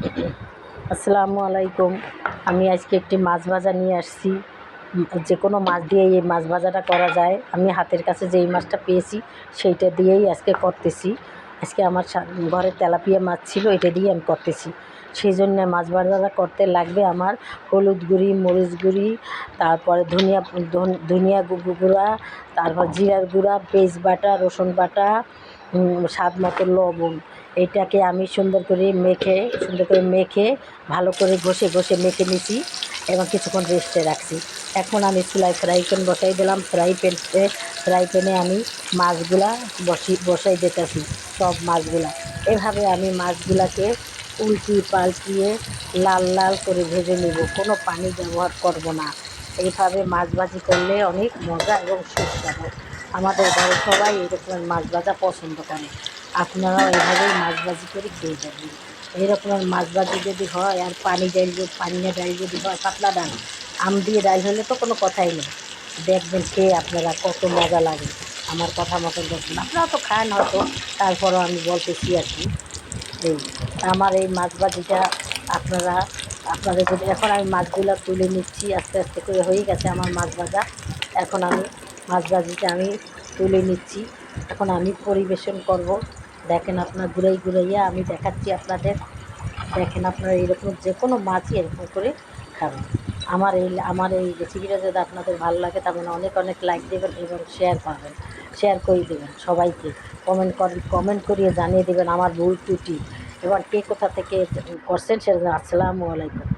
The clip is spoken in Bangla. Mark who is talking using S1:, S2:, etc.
S1: আসসালামু আলাইকুম। আমি আজকে একটি মাছ ভাজা নিয়ে আসছি। যে কোনো মাছ দিয়ে এই মাছ ভাজাটা করা যায়। আমি হাতের কাছে যেই মাছটা পেয়েছি, সেইটা দিয়েই আজকে করতেছি। আজকে আমার ঘরে তেলাপিয়া মাছ ছিল, এটা দিয়ে আমি করতেছি। সেই জন্য মাছ ভাজাটা করতে লাগবে আমার হলুদ গুঁড়ি, মরিচ গুঁড়ি, তারপরে ধনিয়া ধনিয়া গুঁড়া, তারপর জিরার গুঁড়া, পেঁয়াজ বাটা, রসুন বাটা স্বাদ মতো লবণ। এটাকে আমি সুন্দর করে মেখে, সুন্দর করে মেখে, ভালো করে ঘষে ঘষে মেখে নিছি এবং কিছুক্ষণ রেস্টে রাখছি। এখন আমি চুলায় ফ্রাই প্যান বসাই দিলাম। ফ্রাই প্যানে ফ্রাই প্যানে আমি মাছগুলা বসি, বসাই দিতেছি সব মাছগুলা। এভাবে আমি মাছগুলাকে উল্টি পাল্টিয়ে লাল লাল করে ভেজে নেব। কোনো পানি ব্যবহার করব না। এইভাবে মাছ ভাজি করলে অনেক মজা এবং সুস্বাদু। আমাদের ঘরে সবাই এরকমের মাছ ভাজা পছন্দ করে। আপনারাও এভাবেই মাছ ভাজি করে খেয়ে যাবেন। এরকমের মাছ ভাজি যদি হয়, আর পানি ডাল পানিয়া ডাল যদি হয়, পাতলা ডাল। আম দিয়ে ডাল হলে তো কোনো কথাই নেই। দেখবেন খেয়ে আপনারা কত মজা লাগে। আমার কথা মতো দেখবেন আপনারা তো খান হয়তো। তারপরও আমি বলতেছি আর কি। এই আমার এই মাছ ভাজিটা আপনারা আপনাদের যদি এখন আমি মাছগুলো তুলে নিচ্ছি, আস্তে আস্তে করে হয়ে গেছে আমার মাছ ভাজা। এখন আমি মাছ ভাজিটা আমি তুলে নিচ্ছি। এখন আমি পরিবেশন করব। দেখেন আপনার ঘুরাই ঘুরাইয়া আমি দেখাচ্ছি আপনাদের। দেখেন আপনারা এরকম যে কোনো মাছই এরকম করে খাবেন। আমার এই আমার এই রেসিপিটা যদি আপনাদের ভালো লাগে মানে অনেক অনেক লাইক দেবেন এবং শেয়ার করবেন। শেয়ার করে দেবেন সবাইকে। কমেন্ট করেন কমেন্ট করিয়ে জানিয়ে দেবেন আমার ভুল ত্রুটি। এবার কে কোথা থেকে করছেন সেটা আসসালামু আলাইকুম।